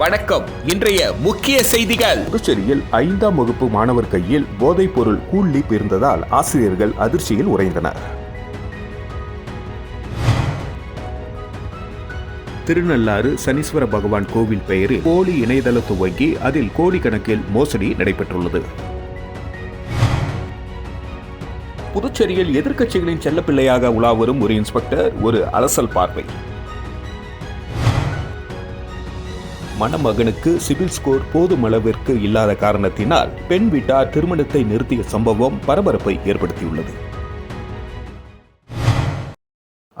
வணக்கம். இன்றைய முக்கிய செய்திகள். புதுச்சேரியில் ஐந்தாம் வகுப்பு மாணவர் கையில் போதைப் பொருள் கூல்லீப் இருந்ததால் ஆசிரியர்கள் அதிர்ச்சியில் உறைந்தனர். திருநள்ளாறு சனீஸ்வர பகவான் கோவில் பெயரில் போலி இணையதள துவங்கி அதில் கோடிக்கணக்கில் மோசடி நடைபெற்றுள்ளது. புதுச்சேரியில் எதிர்க்கட்சிகளின் செல்லப்பிள்ளையாக உலாவரும் ஒரு இன்ஸ்பெக்டர் ஒரு அலசல் பார்வை. மணமகனுக்கு சிவில் ஸ்கோர் போதுமளவிற்கு இல்லாத காரணத்தினால் பெண் வீட்டார் திருமணத்தை நிறுத்திய சம்பவம் பரபரப்பை ஏற்படுத்தியுள்ளது.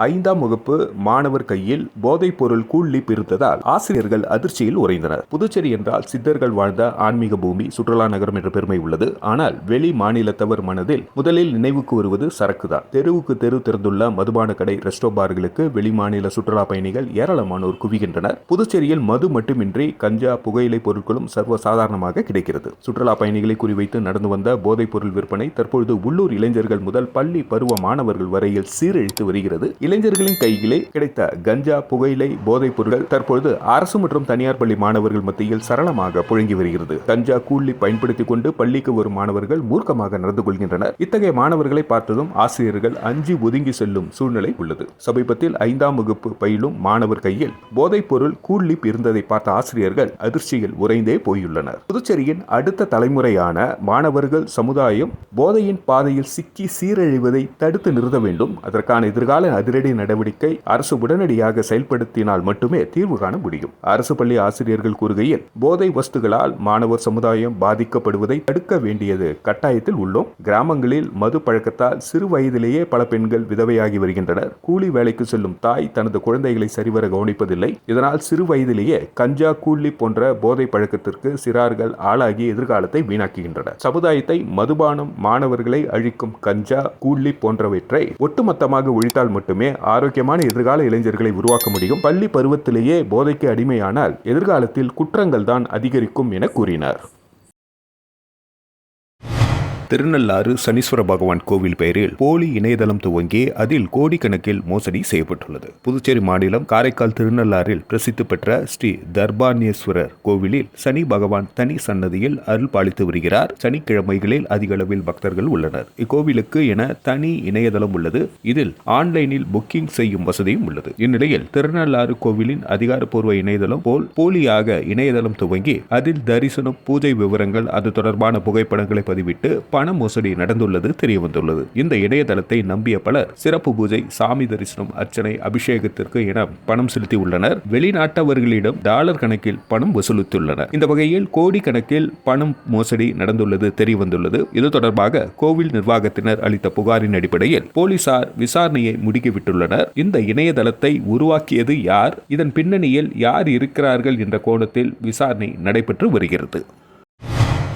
ஐந்தாம் வகுப்பு மாணவர் கையில் போதைப் பொருள் கூல்லீப் இருந்ததால் ஆசிரியர்கள் அதிர்ச்சியில் உறைந்தனர். புதுச்சேரி என்றால் சித்தர்கள் வாழ்ந்த ஆன்மீக பூமி சுற்றுலா நகரம் என்ற பெருமை உள்ளது. ஆனால் வெளி மாநிலத்தவர் மனதில் முதலில் நினைவுக்கு வருவது சரக்குதான் தெருவுக்கு தெரு திறந்துள்ள மதுபான கடை ரெஸ்டோ பார்களுக்கு வெளி மாநில சுற்றுலா பயணிகள் ஏராளமானோர் குவிகின்றனர். புதுச்சேரியில் மது மட்டுமின்றி கஞ்சா புகையிலை பொருட்களும் சர்வ சாதாரணமாக கிடைக்கிறது. சுற்றுலா பயணிகளை குறிவைத்து நடந்து வந்த போதைப் பொருள் விற்பனை தற்பொழுது உள்ளூர் இளைஞர்கள் முதல் பள்ளி பருவ மாணவர்கள் வரையில் சீரழித்து வருகிறது. இளைஞர்களின் கையிலே கிடைத்த கஞ்சா புகையிலை போதைப் பொருட்கள் தற்பொழுது அரசு மற்றும் தனியார் பள்ளி மாணவர்கள் மத்தியில் சரளமாக புழங்கி வருகிறது. கஞ்சா கூலி பயன்படுத்திக் கொண்டு பள்ளிக்கு வரும் மாணவர்கள் மூர்க்கமாக நடந்து கொள்கின்றனர். இத்தகைய மாணவர்களை பார்த்ததும் ஆசிரியர்கள் அஞ்சு ஒதுங்கி செல்லும் சூழ்நிலை உள்ளது. சமீபத்தில் ஐந்தாம் வகுப்பு பயிலும் மாணவர் கையில் போதைப் பொருள் கூலிப் இருந்ததை பார்த்த ஆசிரியர்கள் அதிர்ச்சியில் உறைந்தே போயுள்ளனர். புதுச்சேரியின் அடுத்த தலைமுறையான மாணவர்கள் சமுதாயம் போதையின் பாதையில் சிக்கி சீரழிவதை தடுத்து நிறுத்த வேண்டும். அதற்கான எதிர்கால அதிரடி நடவடிக்கை அரசு உடனடியாக செயல்படுத்தினால் மட்டுமே தீர்வு காண முடியும். அரசு பள்ளி ஆசிரியர்கள் கூறுகையில் போதை வஸ்துகளால் மாணவர் சமுதாயம் பாதிக்கப்படுவதை தடுக்க வேண்டியது கட்டாயத்தில் உள்ளோம். கிராமங்களில் மது பழக்கத்தால் சிறு வயதிலேயே பல பெண்கள் விதவையாகி வருகின்றனர். கூலி வேலைக்கு செல்லும் தாய் தனது குழந்தைகளை சரிவர கவனிப்பதில்லை. இதனால் சிறு வயதிலேயே கஞ்சா கூலி போன்ற போதை பழக்கத்திற்கு சிறார்கள் ஆளாகி எதிர்காலத்தை வீணாக்குகின்றனர். சமுதாயத்தை மதுபானம் மாணவர்களை அழிக்கும் கஞ்சா கூலி போன்றவற்றை ஒட்டுமொத்தமாக ஒழித்தால் மட்டுமே ஆரோக்கியமான எதிர்கால இளைஞர்களை உருவாக்க முடியும். பள்ளி பருவத்திலேயே போதைக்கு அடிமையானால் எதிர்காலத்தில் குற்றங்கள் தான் அதிகரிக்கும் என கூறினார். திருநள்ளாறு சனீஸ்வர பகவான் கோவில் பெயரில் போலி இணையதளம் துவங்கி அதில் கோடிக்கணக்கில் மோசடி செய்யப்பட்டுள்ளது. புதுச்சேரி மாநிலம் காரைக்கால் திருநள்ளாறில் பிரசித்தி பெற்ற ஸ்ரீ தர்பானேஸ்வரர் கோவிலில் சனி பகவான் தனி சன்னதியில் அருள் பாலித்து வருகிறார். சனிக்கிழமைகளில் அதிக அளவில் பக்தர்கள் உள்ளனர். இக்கோவிலுக்கு என தனி இணையதளம் உள்ளது. இதில் ஆன்லைனில் புக்கிங் செய்யும் வசதியும் உள்ளது. இந்நிலையில் திருநள்ளாறு கோவிலின் அதிகாரப்பூர்வ இணையதளம் போல் போலியாக இணையதளம் துவங்கி அதில் தரிசனம் பூஜை விவரங்கள் அது தொடர்பான புகைப்படங்களை பதிவிட்டு பண மோசடி நடந்துள்ளது தெரியவந்துள்ளது. இந்த இணையதளத்தை நம்பிய பலர் சிறப்பு பூஜை சாமி தரிசனம் அர்ச்சனை அபிஷேகத்திற்கு என பணம் செலுத்தியுள்ளனர். வெளிநாட்டவர்களிடம் டாலர் கணக்கில் பணம் வசூலித்துள்ளனர். இந்த வகையில் கோடிக்கணக்கில் பணம் மோசடி நடந்துள்ளது தெரியவந்துள்ளது. இது தொடர்பாக கோவில் நிர்வாகத்தினர் அளித்த புகாரின் அடிப்படையில் போலீசார் விசாரணையை முடுக்கிவிட்டுள்ளனர். இந்த இணையதளத்தை உருவாக்கியது யார்? இதன் பின்னணியில் யார் இருக்கிறார்கள் என்ற கோணத்தில் விசாரணை நடைபெற்று வருகிறது.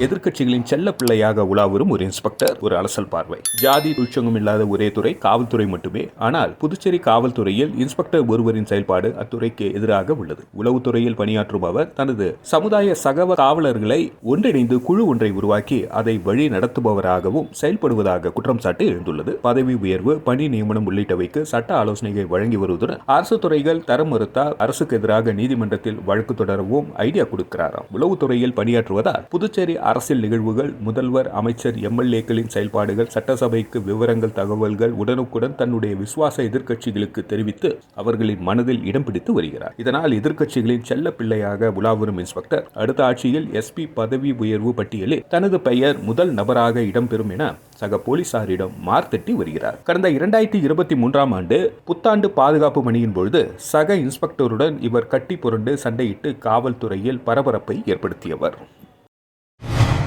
எதிர்க்கட்சிகளின் செல்ல பிள்ளையாக உலாவரும் ஒரு இன்ஸ்பெக்டர் ஒரு அலசல் பார்வை. ஜாதி துச்சங்கம் இல்லாத ஒரே துறை காவல்துறை மட்டுமே. ஆனால் புதுச்சேரி காவல்துறையில் இன்ஸ்பெக்டர் ஒருவரின் செயல்பாடு அத்துறைக்கு எதிராக உள்ளது. உளவுத்துறையில் பணியாற்றும் அவர் தனது சமுதாய சகவ காவலர்களை ஒன்றிணைந்து குழு ஒன்றை உருவாக்கி அதை வழி நடத்துபவராகவும் செயல்படுவதாக குற்றம் சாட்டி எழுந்துள்ளது. பதவி உயர்வு பணி நியமனம் உள்ளிட்டவைக்கு சட்ட ஆலோசனைகள் வழங்கி வருவதுடன் அரசு துறைகள் தரம் மறுத்தால் அரசுக்கு எதிராக நீதிமன்றத்தில் வழக்கு தொடரவும் ஐடியா கொடுக்கிறாராம். உளவுத்துறையில் பணியாற்றுவதால் புதுச்சேரி அரசியல் நிகழ்வுகள் முதல்வர் அமைச்சர் எம்எல்ஏக்களின் செயல்பாடுகள் சட்டசபைக்கு விவரங்கள் தகவல்கள் உடனுக்குடன் தன்னுடைய விசுவாச எதிர்க்கட்சிகளுக்கு தெரிவித்து அவர்களின் மனதில் இடம் பிடித்து வருகிறார். இதனால் எதிர்க்கட்சிகளின் செல்ல பிள்ளையாக உலாவரும் இன்ஸ்பெக்டர் அடுத்த ஆட்சியில் எஸ்பி பதவி உயர்வு பட்டியலில் தனது பெயர் முதல் நபராக இடம்பெறும் என சக போலீசாரிடம் மார்த்தட்டி வருகிறார். கடந்த இரண்டாயிரத்தி இருபத்தி மூன்றாம் ஆண்டு புத்தாண்டு பாதுகாப்பு பணியின் பொழுது சக இன்ஸ்பெக்டருடன் இவர் கட்டி புரண்டு சண்டையிட்டு காவல்துறையில் பரபரப்பை ஏற்படுத்தியவர்.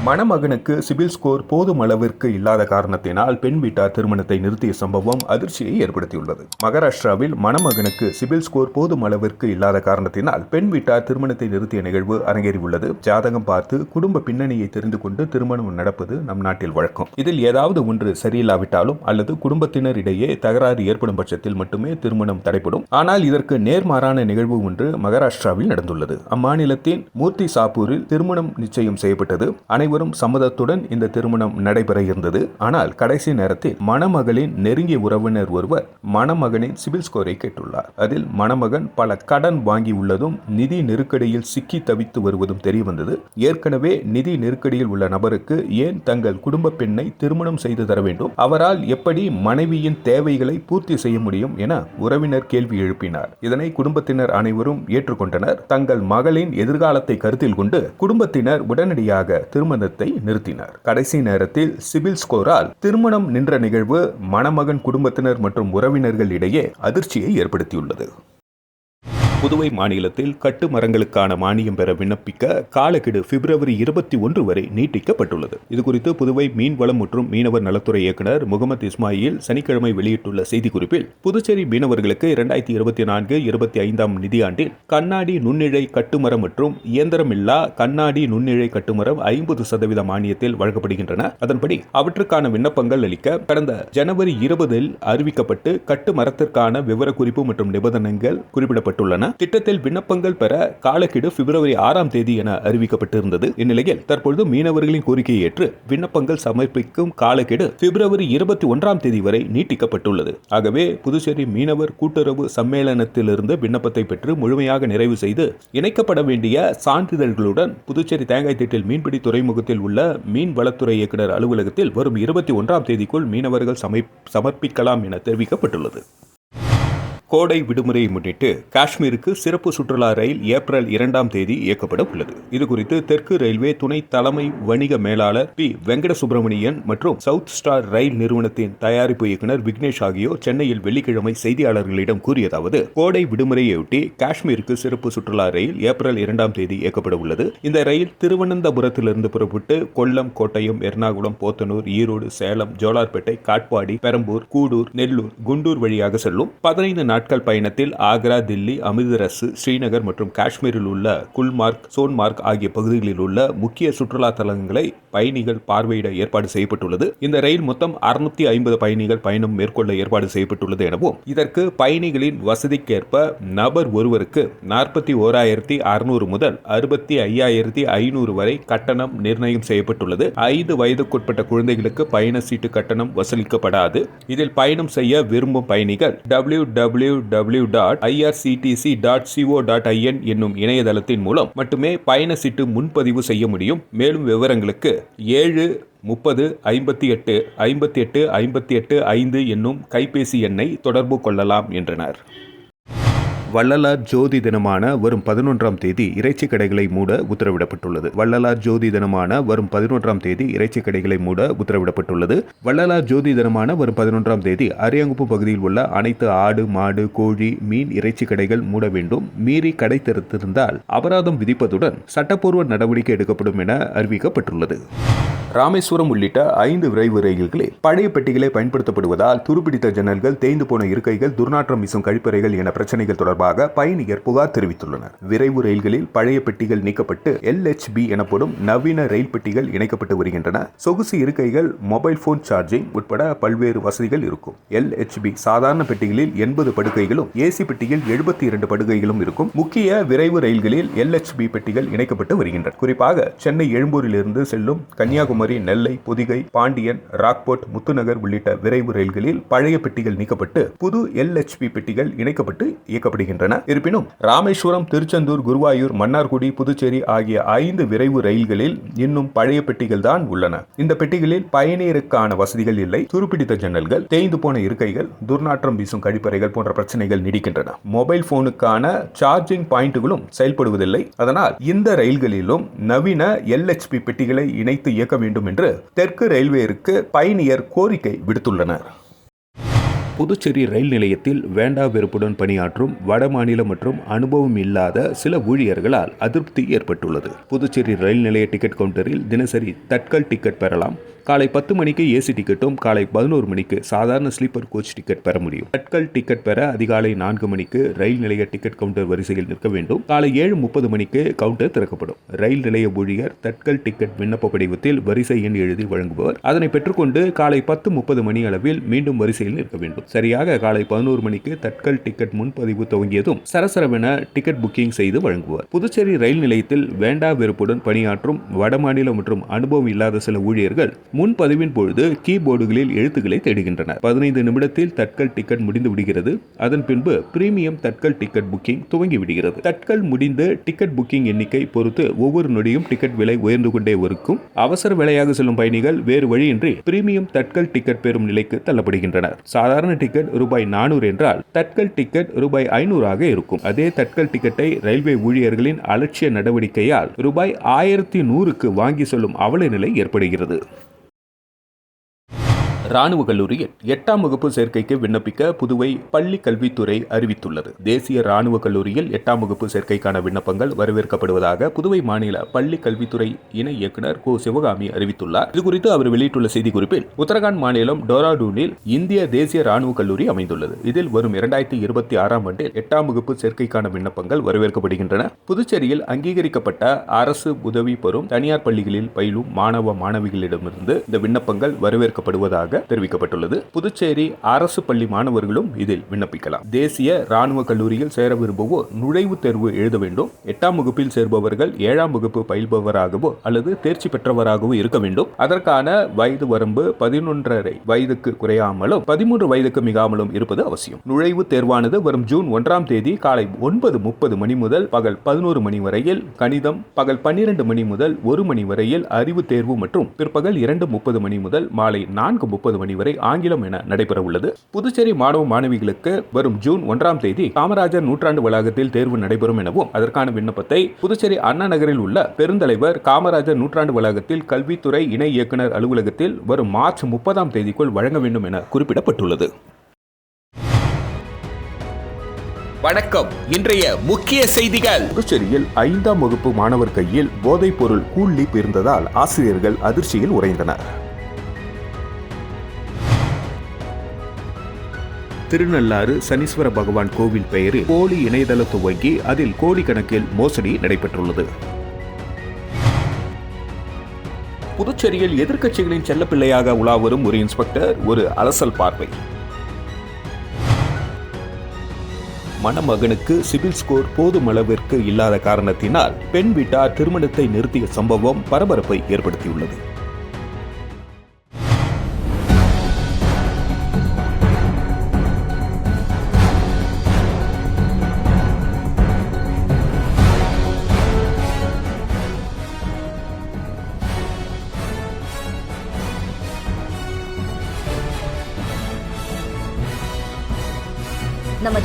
மணமகனுக்கு சிபில் ஸ்கோர் போதும் அளவிற்கு இல்லாத காரணத்தினால் பெண் வீட்டார் திருமணத்தை நிறுத்திய சம்பவம் அதிர்ச்சியை ஏற்படுத்தியுள்ளது. மகாராஷ்டிராவில் மணமகனுக்கு சிபில் ஸ்கோர் போதும் அளவிற்கு இல்லாத காரணத்தினால் பெண் வீட்டார் திருமணத்தை நிறுத்திய நிகழ்வு அரங்கேறியுள்ளது. ஜாதகம் பார்த்து குடும்ப பின்னணியை தெரிந்து கொண்டு திருமணம் நடப்பது நம் நாட்டில் வழக்கம். இதில் ஏதாவது ஒன்று சரியில்லாவிட்டாலும் அல்லது குடும்பத்தினரிடையே தகராறு ஏற்படும் பட்சத்தில் மட்டுமே திருமணம் தடைப்படும் ஆனால் இதற்கு நேர்மாறான நிகழ்வு ஒன்று மகாராஷ்டிராவில் நடந்துள்ளது. அம்மாநிலத்தின் மூர்த்தி சாப்பூரில் திருமணம் நிச்சயம் செய்யப்பட்டது. அனைவரும் அனைவரும் சம்மதத்துடன் இந்த திருமணம் நடைபெற இருந்தது. ஆனால் கடைசி நேரத்தில் மணமகளின் நெருங்கிய உறவினர் ஒருவர் மணமகனின் சிவில் ஸ்கோரை கேட்டுள்ளார். அதில் மணமகன் பல கடன் வாங்கி உள்ளதும் நிதி நெருக்கடியில் சிக்கி தவித்து வருவதும் தெரியவந்தது ஏற்கனவே நிதி நெருக்கடியில் உள்ள நபருக்கு ஏன் தங்கள் குடும்ப பெண்ணை திருமணம் செய்து தர வேண்டும்? அவரால் எப்படி மனைவியின் தேவைகளை பூர்த்தி செய்ய முடியும் என உறவினர் கேள்வி எழுப்பினார். இதனை குடும்பத்தினர் அனைவரும் ஏற்றுக்கொண்டனர். தங்கள் மகளின் எதிர்காலத்தை கருத்தில் கொண்டு குடும்பத்தினர் உடனடியாக திருமணத்தை நிறுத்தினார். கடைசி நேரத்தில் சிபில் ஸ்கோரால் திருமணம் நின்ற நிகழ்வு மணமகன் குடும்பத்தினர் மற்றும் உறவினர்கள் இடையே அதிர்ச்சியை ஏற்படுத்தியுள்ளது. புதுவை மாநிலத்தில் கட்டு மரங்களுக்கான மானியம் பெற விண்ணப்பிக்க காலக்கெடு பிப்ரவரி இருபத்தி ஒன்று வரை நீட்டிக்கப்பட்டுள்ளது. இதுகுறித்து புதுவை மீன்வளம் மற்றும் மீனவர் நலத்துறை இயக்குநர் முகமது இஸ்மாயில் சனிக்கிழமை வெளியிட்டுள்ள செய்திக்குறிப்பில் புதுச்சேரி மீனவர்களுக்கு இரண்டாயிரத்தி இருபத்தி நான்கு இருபத்தி ஐந்தாம் நிதியாண்டில் கண்ணாடி நுண்ணிழை கட்டுமரம் மற்றும் இயந்திரமில்லா கண்ணாடி நுண்ணிழை கட்டுமரம் ஐம்பது சதவீத மானியத்தில் வழங்கப்படுகின்றன. அதன்படி அவற்றுக்கான விண்ணப்பங்கள் அளிக்க கடந்த ஜனவரி இருபதில் அறிவிக்கப்பட்டு கட்டு மரத்திற்கான விவரக்குறிப்பு மற்றும் நிபந்தனைகள் குறிப்பிடப்பட்டுள்ளன. திட்டத்தில் விண்ணப்பங்கள் பெற காலக்கெடு பிப்ரவரி ஆறாம் தேதி என அறிவிக்கப்பட்டிருந்தது. இந்நிலையில் தற்பொழுது மீனவர்களின் கோரிக்கையை ஏற்று விண்ணப்பங்கள் சமர்ப்பிக்கும் காலக்கெடு பிப்ரவரி இருபத்தி ஒன்றாம் தேதி வரை நீட்டிக்கப்பட்டுள்ளது. ஆகவே புதுச்சேரி மீனவர் கூட்டுறவு சம்மேளனத்திலிருந்து விண்ணப்பத்தை பெற்று முழுமையாக நிறைவு செய்து இணைக்கப்பட வேண்டிய சான்றிதழ்களுடன் புதுச்சேரி தேங்காய் திட்டில் மீன்பிடி துறைமுகத்தில் உள்ள மீன் வளத்துறை இயக்குநர் அலுவலகத்தில் வரும் இருபத்தி ஒன்றாம் தேதிக்குள் மீனவர்கள் சமர்ப்பிக்கலாம் என தெரிவிக்கப்பட்டுள்ளது. கோடை விடுமுறையை முன்னிட்டு காஷ்மீருக்கு சிறப்பு சுற்றுலா ரயில் ஏப்ரல் இரண்டாம் தேதி இயக்கப்பட உள்ளது. இதுகுறித்து தெற்கு ரயில்வே துணை தலைமை வணிக மேலாளர் பி. வெங்கட சுப்பிரமணியன் மற்றும் சவுத் ஸ்டார் ரயில் நிறுவனத்தின் தயாரிப்பு இயக்குனர் விக்னேஷ் ஆகியோர் சென்னையில் வெள்ளிக்கிழமை செய்தியாளர்களிடம் கூறியதாவது கோடை விடுமுறையொட்டி காஷ்மீருக்கு சிறப்பு சுற்றுலா ரயில் ஏப்ரல் இரண்டாம் தேதி இயக்கப்பட உள்ளது. இந்த ரயில் திருவனந்தபுரத்திலிருந்து புறப்பட்டு கொல்லம் கோட்டயம் எர்ணாகுளம் போத்தனூர் ஈரோடு சேலம் ஜோலார்பேட்டை காட்பாடி பெரம்பூர் கூடூர் நெல்லூர் குண்டூர் வழியாக செல்லும் பதினைந்து நாட்கள் பயணத்தில் ஆக்ரா தில்லி அமிர்தரஸ் ஸ்ரீநகர் மற்றும் காஷ்மீரில் உள்ள குல்மார்க் சோன்மார்க் ஆகிய பகுதிகளில் உள்ள முக்கிய சுற்றுலா தலங்களை பயணிகள் பார்வையிட ஏற்பாடு செய்யப்பட்டுள்ளது. இந்த ரயில் மொத்தம் அறுநூத்தி ஐம்பது பயணிகள் பயணம் மேற்கொள்ள ஏற்பாடு செய்யப்பட்டுள்ளது எனவும் இதற்கு பயணிகளின் வசதிக்கேற்ப நபர் ஒருவருக்கு நாற்பத்தி ஓராயிரத்தி அறுநூறு முதல் அறுபத்தி ஐயாயிரத்தி ஐநூறு வரை கட்டணம் நிர்ணயம் செய்யப்பட்டுள்ளது. ஐந்து வயதுக்குட்பட்ட குழந்தைகளுக்கு பயண சீட்டு கட்டணம் வசூலிக்கப்படாது. இதில் பயணம் செய்ய விரும்பும் பயணிகள் W W W dot IRCTC dot CO dot IN என்னும் இணையதளத்தின் மூலம் மட்டுமே பயண சீட்டு முன்பதிவு செய்ய முடியும். மேலும் விவரங்களுக்கு ஏழு முப்பது ஐம்பத்தி எட்டு ஐம்பத்தி எட்டு ஐம்பத்தி எட்டு ஐந்து என்னும் கைபேசி எண்ணை தொடர்பு கொள்ளலாம் என்றனர். வள்ளலார் ஜோதி தினமான வரும் பதினொன்றாம் தேதி இறைச்சி கடைகளை மூட உத்தரவிடப்பட்டுள்ளது. வள்ளலார் ஜோதி தினமான வரும் பதினொன்றாம் தேதி இறைச்சி கடைகளை மூட உத்தரவிடப்பட்டுள்ளது. வள்ளலார் ஜோதி தினமான வரும் பதினொன்றாம் தேதி அரியாங்குப்பு பகுதியில் உள்ள அனைத்து ஆடு மாடு கோழி மீன் இறைச்சி கடைகள் மூட வேண்டும். மீறி கடை திறத்திருந்தால் அபராதம் விதிப்பதுடன் சட்டப்பூர்வ நடவடிக்கை எடுக்கப்படும் என அறிவிக்கப்பட்டுள்ளது. ராமேஸ்வரம் உள்ளிட்ட ஐந்து விரைவு ரயில்களில் பழைய பெட்டிகளே பயன்படுத்தப்படுவதால் துருப்பிடித்த ஜன்னல்கள் தேய்ந்து போன இருக்கைகள் துர்நாற்றம் வீசும் கழிப்பறைகள் என பிரச்சனைகள் தொடர்பாக பயணிகர் புகார் தெரிவித்துள்ளனர். விரைவு ரயில்களில் பழைய பெட்டிகள் நீக்கப்பட்டு எல்ஹெச்பி எனப்படும் நவீன ரயில் பெட்டிகள் இணைக்கப்பட்டு வருகின்றன. சொகுசு இருக்கைகள் மொபைல் போன் சார்ஜிங் உட்பட பல்வேறு வசதிகள் இருக்கும். எல்ஹெச்பி சாதாரண பெட்டிகளில் எண்பது படுக்கைகளும் ஏசி பெட்டியில் எழுபத்தி இரண்டு படுகைகளும் இருக்கும். முக்கிய விரைவு ரயில்களில் எல்ஹெச்பி பெட்டிகள் இணைக்கப்பட்டு வருகின்றன. குறிப்பாக சென்னை எழும்பூரிலிருந்து செல்லும் கன்னியாகுமரி நெல்லை பொதிகை பாண்டியன் ராக்போர்ட் முத்துநகர் உள்ளிட்ட விரைவு ரயில்களில் பழைய பெட்டிகள் நீக்கப்பட்டு புது எல்ஹெச்பி பெட்டிகள் இணைக்கப்பட்டு இயக்கப்படுகின்றன. இருப்பினும் ராமேஸ்வரம் திருச்செந்தூர் குருவாயூர் மன்னார்குடி புதுச்சேரி ஆகிய ஐந்து விரைவு ரயில்களில் இன்னும் பழைய பெட்டிகள் தான் உள்ளன. இந்த பெட்டிகளில் பயணியருக்கான வசதிகள் இல்லை. துருப்பிடித்த ஜன்னல்கள் தேய்ந்து போன இருக்கைகள் துர்நாற்றம் வீசும் கழிப்பறைகள் போன்ற பிரச்சனைகள் நீடிக்கின்றன. Mobile போனுக்கான charging பாயிண்ட்களும் செயல்படுவதில்லை. அதனால் இந்த ரயில்களிலும் நவீன எல்ஹெச்பி பெட்டிகளை இணைத்து இயக்க வேண்டும் என்று தெற்கு ரயில்வேருக்கு பயணியர் கோரிக்கை விடுத்துள்ளனர். புதுச்சேரி ரயில் நிலையத்தில் வேண்டா வெறுப்புடன் பணியாற்றும் வடமாநில மற்றும் அனுபவம் இல்லாத சில ஊழியர்களால் அதிருப்தி ஏற்பட்டுள்ளது. புதுச்சேரி ரயில் நிலைய டிக்கெட் கவுண்டரில் தினசரி தட்கல் டிக்கெட் பெறலாம். காலை பத்து மணிக்கு ஏசி டிக்கெட்டும் காலை பதினோரு மணிக்கு சாதாரண ஸ்லீப்பர் கோச் டிக்கெட் பெற முடியும். தட்கல் டிக்கெட் பெற அதிகாலை நான்கு மணிக்கு ரயில் நிலைய டிக்கெட் கவுண்டர் வரிசையில் நிற்க வேண்டும். காலை ஏழு முப்பது மணிக்கு கவுண்டர் திறக்கப்படும். ரயில் நிலைய ஊழியர் தட்கல் டிக்கெட் விண்ணப்ப படிவத்தில் வரிசை எண் எழுதி வழங்குபவர். அதனை பெற்றுக்கொண்டு காலை பத்து முப்பது மணி அளவில் மீண்டும் வரிசையில் நிற்க வேண்டும். சரியாக காலை பதினோரு மணிக்கு தட்கல் டிக்கெட் முன்பதிவு துவங்கியதும் சரசரவென டிக்கெட் புக்கிங் செய்து வழங்குவார். புதுச்சேரி ரயில் நிலையத்தில் வேண்டா வெறுப்புடன் பணியாற்றும் வடமாநில மற்றும் அனுபவம் இல்லாத சில ஊழியர்கள் முன்பதிவின் பொழுது கீபோர்டுகளில் எழுத்துக்களை தேடுகின்றனர். பதினைந்து நிமிடத்தில் தட்கல் டிக்கெட் முடிந்து விடுகிறது. அதன் பின்பு பிரீமியம் தட்கல் டிக்கெட் புக்கிங் துவங்கி விடுகிறது. தட்கல் முடிந்து டிக்கெட் புக்கிங் எண்ணிக்கை பொறுத்து ஒவ்வொரு நொடியும் டிக்கெட் விலை உயர்ந்து கொண்டே இருக்கும். அவசர விலையாக செல்லும் பயணிகள் வேறு வழியின்றி பிரீமியம் தட்கல் டிக்கெட் பெறும் நிலைக்கு தள்ளப்படுகின்றனர். சாதாரண டிக்கெட் ரூபாய் நானூறு என்றால் தட்கல் டிக்கெட் ரூபாய் ஐநூறாக இருக்கும். அதே தட்கல் டிக்கெட்டை ரயில்வே ஊழியர்களின் அலட்சிய நடவடிக்கையால் ரூபாய் ஆயிரத்தி நூறுக்கு வாங்கி செல்லும் அவல நிலை ஏற்படுகிறது. ராணுவ கல்லூரியில் எட்டாம் வகுப்பு சேர்க்கைக்கு விண்ணப்பிக்க புதுவை பள்ளி கல்வித்துறை அறிவித்துள்ளது. தேசிய ராணுவ கல்லூரியில் எட்டாம் வகுப்பு சேர்க்கைக்கான விண்ணப்பங்கள் வரவேற்கப்படுவதாக புதுவை மாநில பள்ளி கல்வித்துறை இணை இயக்குநர் கோ. சிவகாமி அறிவித்துள்ளார். இதுகுறித்து அவர் வெளியிட்டுள்ள செய்திக்குறிப்பில் உத்தரகாண்ட் மாநிலம் டோராடூனில் இந்திய தேசிய ராணுவ கல்லூரி அமைந்துள்ளது. இதில் வரும் இரண்டாயிரத்தி இருபத்தி ஆறாம் ஆண்டில் எட்டாம் வகுப்பு சேர்க்கைக்கான விண்ணப்பங்கள் வரவேற்கப்படுகின்றன. புதுச்சேரியில் அங்கீகரிக்கப்பட்ட அரசு உதவி பெறும் தனியார் பள்ளிகளில் பயிலும் மாணவ மாணவிகளிடமிருந்து இந்த விண்ணப்பங்கள் வரவேற்கப்படுவதாக தெரிவிக்கப்பட்டுள்ளது. புதுச்சேரி அரசு பள்ளி மாணவர்களும் இதில் விண்ணப்பிக்கலாம். தேசிய ராணுவ கல்லூரியில் சேர விரும்புவோர் நுழைவுத் தேர்வு எழுத வேண்டும். எட்டாம் வகுப்பில் சேர்பவர்கள் ஏழாம் வகுப்பு பயில்பவராகவோ அல்லது தேர்ச்சி பெற்றவராகவோ இருக்க வேண்டும். அதற்கான வயது வரம்பு பதினொன்றரை வயதுக்கு குறையாமலும் பதிமூன்று வயதுக்கு மிகாமலும் இருப்பது அவசியம். நுழைவுத் தேர்வானது வரும் ஜூன் ஒன்றாம் தேதி காலை ஒன்பது முப்பது மணி முதல் பகல் பதினோரு மணி வரையில் கணிதம் பகல் பன்னிரண்டு மணி முதல் ஒரு மணி வரையில் அறிவு தேர்வு மற்றும் பிற்பகல் இரண்டு முப்பது மணி முதல் மாலை நான்கு முப்பது மணி வரை ஆங்கிலம் என நடைபெற உள்ளது புதுச்சேரி மாணவ மாணவிகளுக்கு வரும் ஜூன் ஒன்றாம் தேதி காமராஜர் நூற்றாண்டு வளாகத்தில் தேர்வு நடைபெறும் எனவும் அதற்கான விண்ணப்பத்தை புதுச்சேரி அண்ணா நகரில் உள்ள பெருந்தலைவர் காமராஜர் நூற்றாண்டு வளாகத்தில் கல்வித்துறை இணை இயக்குனர் அலுவலகத்தில் வரும் மார்ச் முப்பதாம் தேதிக்குள் வழங்க வேண்டும் என குறிப்பிடப்பட்டுள்ளது. வணக்கம். இன்றைய முக்கிய செய்திகள். புதுச்சேரியில் ஐந்தாம் வகுப்பு மாணவர் கையில் போதைப் பொருள் கூல்லீப் இருந்ததால் ஆசிரியர்கள் அதிர்ச்சியில் உறைந்தனர். திருநள்ளாறு சனீஸ்வர பகவான் கோவில் பெயரில் போலி இணையதள துவங்கி அதில் கோடிக்கணக்கில் மோசடி நடைபெற்றுள்ளது. புதுச்சேரியில் எதிர்க்கட்சிகளின் செல்லப்பிள்ளையாக உலாவரும் ஒரு இன்ஸ்பெக்டர் ஒரு அலசல் பார்வை. மணமகனுக்கு சிவில் ஸ்கோர் போதுமளவிற்கு இல்லாத காரணத்தினால் பெண் வீட்டார் திருமணத்தை நிறுத்திய சம்பவம் பரபரப்பை ஏற்படுத்தியுள்ளது.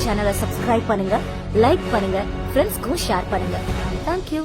சேனலை சப்ஸ்கிரைப் பண்ணுங்க லைக் பண்ணுங்க ஃப்ரெண்ட்ஸ்க்கும் ஷேர் பண்ணுங்க. தேங்க்யூ